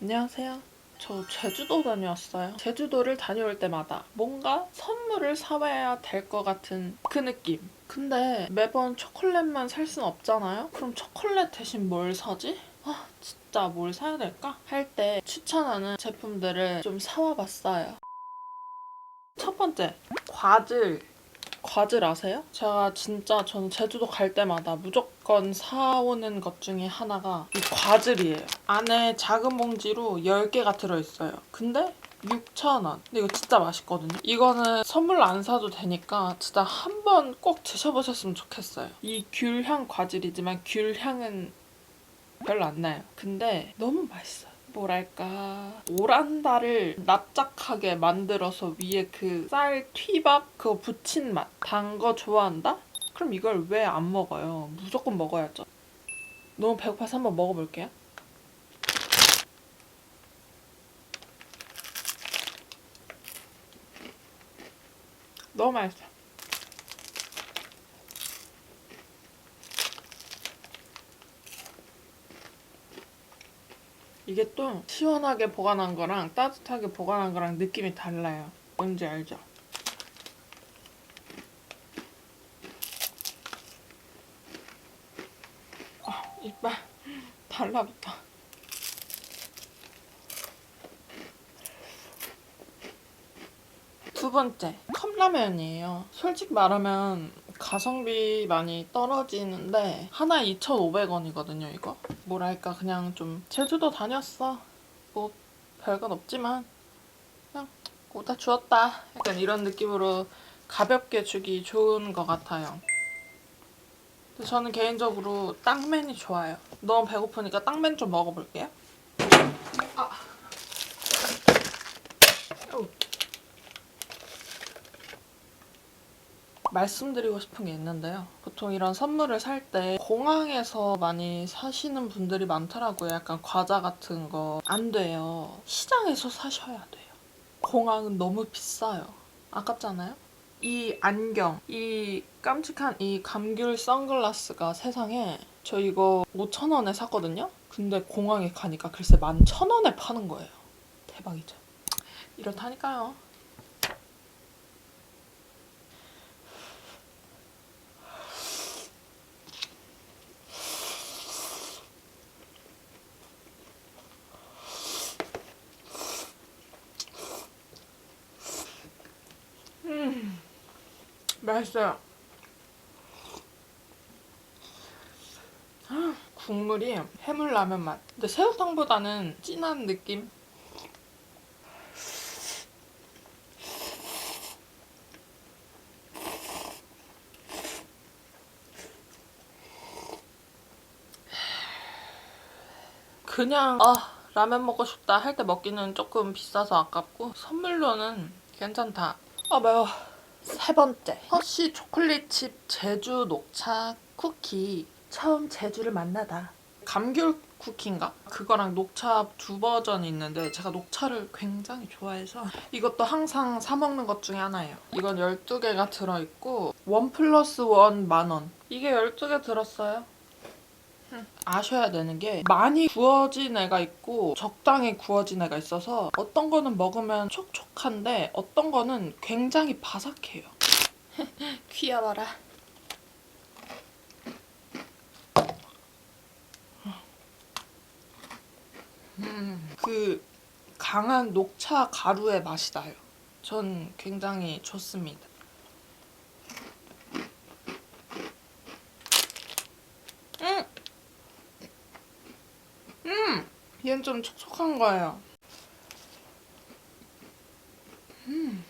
안녕하세요. 저 제주도 다녀왔어요. 제주도를 다녀올 때마다 뭔가 선물을 사와야 될 것 같은 그 느낌. 근데 매번 초콜릿만 살 순 없잖아요? 그럼 초콜릿 대신 뭘 사지? 아, 진짜 뭘 사야 될까? 할 때 추천하는 제품들을 좀 사와 봤어요. 첫 번째, 과즙. 과즙 아세요? 제가 진짜 저는 제주도 갈 때마다 무조건 사오는 것 중에 하나가 이 과즙이에요. 안에 작은 봉지로 10개가 들어있어요. 근데 6,000원. 근데 이거 진짜 맛있거든요. 이거는 선물로 안 사도 되니까 진짜 한 번 꼭 드셔보셨으면 좋겠어요. 이 귤향 과즙이지만 귤향은 별로 안 나요. 근데 너무 맛있어요. 뭐랄까 오란다를 납작하게 만들어서 위에 그 쌀 튀밥 그거 붙인 맛 단 거 좋아한다? 그럼 이걸 왜 안 먹어요? 무조건 먹어야죠. 너무 배고파서 한번 먹어볼게요. 너무 맛있어. 이게 또 시원하게 보관한 거랑 따뜻하게 보관한 거랑 느낌이 달라요. 뭔지 알죠? 아, 이빨 달라붙어. 두 번째, 컵라면이에요. 솔직히 말하면 가성비 많이 떨어지는데 하나에 2,500원이거든요, 이거. 뭐랄까 그냥 좀 제주도 다녔어. 뭐 별건 없지만 그냥 오다 주었다. 약간 이런 느낌으로 가볍게 주기 좋은 것 같아요. 저는 개인적으로 땅맨이 좋아요. 너무 배고프니까 땅맨 좀 먹어볼게요. 아. 어우. 말씀드리고 싶은 게 있는데요. 보통 이런 선물을 살 때 공항에서 많이 사시는 분들이 많더라고요. 약간 과자 같은 거. 안 돼요. 시장에서 사셔야 돼요. 공항은 너무 비싸요. 아깝잖아요? 이 안경, 이 깜찍한 이 감귤 선글라스가 세상에 저 이거 5,000원에 샀거든요? 근데 공항에 가니까 글쎄 11,000원에 파는 거예요. 대박이죠. 이렇다니까요. 맛있어요. 아, 국물이 해물라면 맛. 근데 새우탕보다는 진한 느낌. 그냥 아 라면 먹고 싶다 할 때 먹기는 조금 비싸서 아깝고 선물로는 괜찮다. 아 매워. 세 번째. 허쉬 초콜릿칩 제주 녹차 쿠키. 처음 제주를 만나다. 감귤 쿠키인가? 그거랑 녹차 두 버전이 있는데 제가 녹차를 굉장히 좋아해서 이것도 항상 사 먹는 것 중에 하나예요. 이건 12개가 들어있고 원 플러스 원 만원. 이게 12개 들었어요 아셔야 되는 게 많이 구워진 애가 있고 적당히 구워진 애가 있어서 어떤 거는 먹으면 촉촉한데 어떤 거는 굉장히 바삭해요. 귀여워라. 음, 그 강한 녹차 가루의 맛이 나요. 전 굉장히 좋습니다. 음! 얘는 좀 촉촉한 거예요. 음.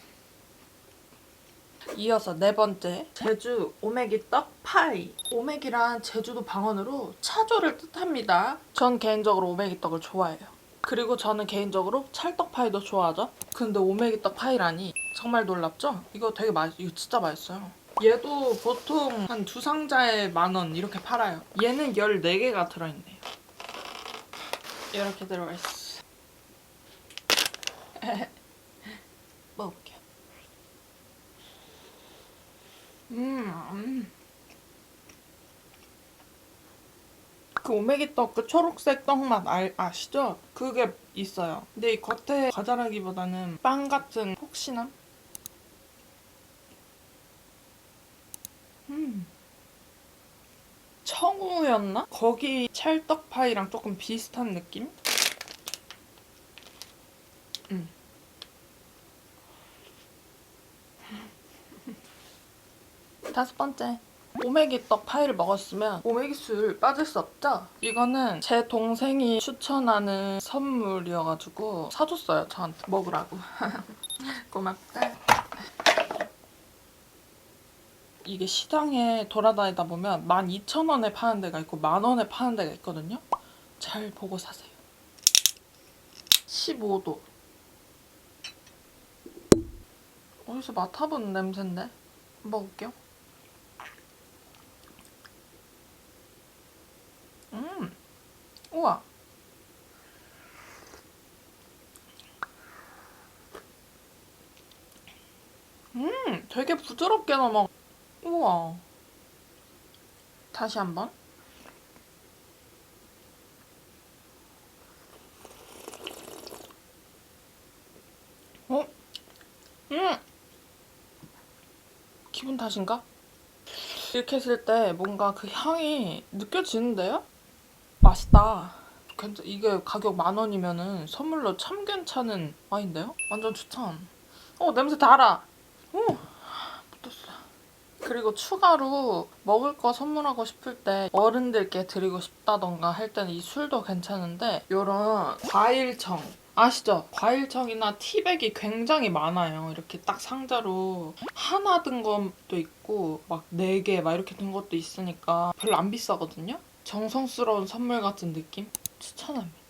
이어서 네 번째. 제주 오메기 떡 파이. 오메기란 제주도 방언으로 차조를 뜻합니다. 전 개인적으로 오메기 떡을 좋아해요. 그리고 저는 개인적으로 찰떡 파이도 좋아하죠. 근데 오메기 떡 파이라니 정말 놀랍죠? 이거 되게 맛 이거 진짜 맛있어요. 얘도 보통 한 두 상자에 만 원 이렇게 팔아요. 얘는 14개가 들어있네요 이렇게 들어가 있어. 먹어볼게요. 음, 음. 그 오메기 떡 그 초록색 떡맛 알, 아시죠? 그게 있어요. 근데 이 겉에 과자라기보다는 빵 같은 폭신함? 음. 청우였나? 거기 찰떡파이랑 조금 비슷한 느낌? 음. 다섯 번째. 오메기 떡 파이를 먹었으면 오메기 술 빠질 수 없죠? 이거는 제 동생이 추천하는 선물이어가지고 사줬어요 저한테 먹으라고 고맙다 이게 시장에 돌아다니다 보면 12,000원에 파는 데가 있고 만원에 파는 데가 있거든요 잘 보고 사세요 15도 어디서 맡아본 냄새인데? 먹을게요 음, 우와. 음, 되게 부드럽게 넘어. 우와. 다시 한번. 어? 음. 기분 탓인가? 이렇게 했을 때 뭔가 그 향이 느껴지는데요? 맛있다. 괜찮, 이게 가격 만 원이면은 선물로 참 괜찮은 와인데요? 완전 추천. 어, 냄새 달아. 오. 그리고 추가로 먹을 거 선물하고 싶을 때 어른들께 드리고 싶다던가 할 때는 이 술도 괜찮은데 요런 과일청 아시죠? 과일청이나 티백이 굉장히 많아요. 이렇게 딱 상자로 하나 든 것도 있고 막 네 개 막 이렇게 든 것도 있으니까 별로 안 비싸거든요. 정성스러운 선물 같은 느낌? 추천합니다.